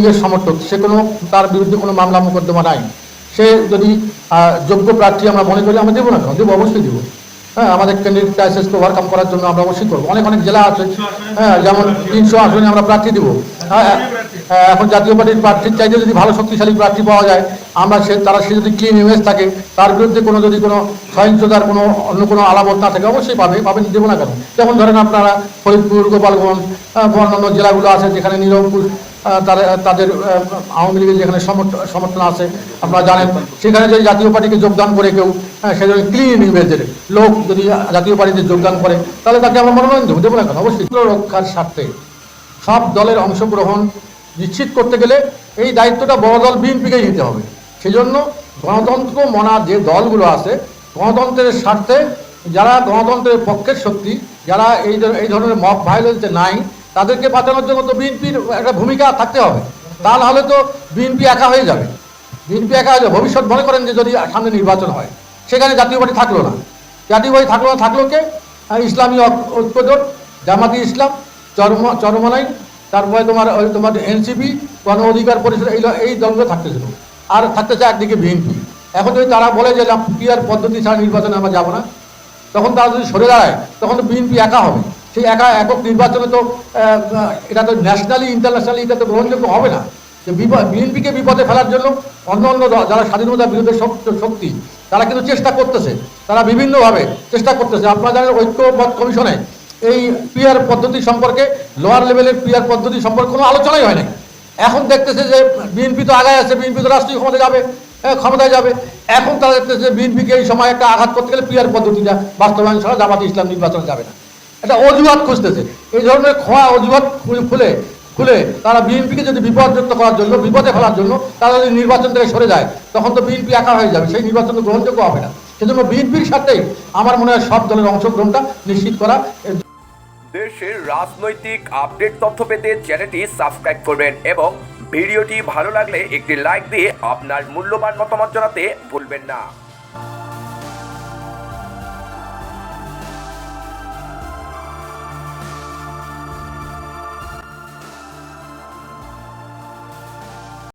লীগের সমর্থক সে কোনো তার বিরুদ্ধে কোনো মামলা মোকদ্দমা নাই। সে যদি যোগ্য প্রার্থী আমরা মনে করি আমরা দেবো না কেন? দেবো অবশ্যই দেবো। হ্যাঁ আমাদের ক্যান্ডিডেট ক্রাইসিসকে ওভারকাম করার জন্য আমরা অবশ্যই করব। অনেক অনেক জেলা আছে হ্যাঁ যেমন তিনশো আসনে আমরা প্রার্থী দেবো। হ্যাঁ হ্যাঁ, এখন জাতীয় পার্টির প্রার্থীর চাইতে যদি ভালো শক্তিশালী প্রার্থী পাওয়া যায় আমরা সে তারা সে যদি ক্লিন ইমেজ থাকে তার বিরুদ্ধে কোনো যদি কোনো সহিংসতার কোনো অন্য কোনো আলামত না থাকে অবশ্যই পাবে পাবেন দেবো না কেন? যেমন ধরেন আপনারা ফরিদপুর গোপালগঞ্জ অন্যান্য জেলাগুলো আছে যেখানে নিরঙ্কুশ তাদের আওয়ামী লীগের যেখানে সমর্থ- সমর্থন আছে আপনারা জানেন সেখানে যদি জাতীয় পার্টিকে যোগদান করে কেউ হ্যাঁ, সে যদি ক্লিন ইমেজের লোক যদি জাতীয় পার্টিতে যোগদান করে তাহলে তাকে আমরা মনোনয়ন দেবো দেবো না কেন? অবশ্যই। রক্ষার স্বার্থে সব দলের অংশগ্রহণ নিশ্চিত করতে গেলে এই দায়িত্বটা বড় দল বিএনপিকেই নিতে হবে। সেজন্য গণতন্ত্র মনা যে দলগুলো আছে গণতন্ত্রের স্বার্থে যারা গণতন্ত্রের পক্ষের শক্তি যারা এই এই ধরনের মব ভায়োলেন্সে নাই তাদেরকে বাঁচানোর জন্য তো বিএনপির একটা ভূমিকা থাকতে হবে। তা নাহলে তো বিএনপি একা হয়ে যাবে। বিএনপি একা হয়ে যাবে ভবিষ্যৎ মনে করেন যে যদি সামনে নির্বাচন হয়, সেখানে জাতীয় পার্টি থাকল না। জাতীয় পার্টি থাকল না থাকল কে ইসলামী ঐক্যজোট, জামাতি ইসলাম, চরম চরমনাই, তারপরে তোমার তোমার এনসিপি, গণ অধিকার পরিষদ, এই এই দলগুলো থাকতে থাকতেছিল আর থাকতে চায় একদিকে বিএনপি। এখন যদি তারা বলে যে পিয়ার পদ্ধতি ছাড়া নির্বাচনে আমরা যাব না, তখন তারা যদি সরে দাঁড়ায়, তখন তো বিএনপি একা হবে। সেই একা একক নির্বাচনে তো এটা তো ন্যাশনালি ইন্টারন্যাশনালি এটা তো গ্রহণযোগ্য হবে না। যে বিপদ বিএনপিকে বিপদে ফেলার জন্য অন্য অন্য যারা স্বাধীনতা বিরুদ্ধে শক্ত- তারা কিন্তু চেষ্টা করতেছে। তারা বিভিন্নভাবে চেষ্টা করতেছে। আপনারা জানেন ঐক্যবদ্ধ কমিশনে এই পিয়ার পদ্ধতি সম্পর্কে লোয়ার লেভেলের পিয়ার পদ্ধতি সম্পর্কে কোনো আলোচনাই হয় নাই। এখন দেখতেছে যে বিএনপি তো আগায় আছে বিএনপি তো রাষ্ট্রীয় ক্ষমতায় যাবে হ্যাঁ, ক্ষমতায় যাবে। এখন তারা দেখতেছে বিএনপিকে এই সময় একটা আঘাত করতে গেলে পিয়ার পদ্ধতিটা বাস্তবায়ন ছাড়া জামাতে ইসলাম নির্বাচন যাবে না। এটা অজুহাত খুঁজতেছে। এই ধরনের খোয়া অজুহাত খুলে খুলে তারা বিএনপিকে যদি বিপদযুক্ত করার জন্য, বিপদে ফেলার জন্য তারা যদি নির্বাচন থেকে সরে যায়, তখন তো বিএনপি একা হয়ে যাবে। সেই নির্বাচন তো গ্রহণযোগ্য হবে না। সেজন্য বিএনপির সাথেই আমার মনে হয় সব দলের অংশগ্রহণটা নিশ্চিত করা দেশের রাজনৈতিক আপডেট তথ্য পেতে চ্যানেলটি সাবস্ক্রাইব করবেন এবং ভিডিওটি ভালো লাগলে একটি লাইক দিয়ে আপনার মূল্যবান মতামত জানাতে ভুলবেন না।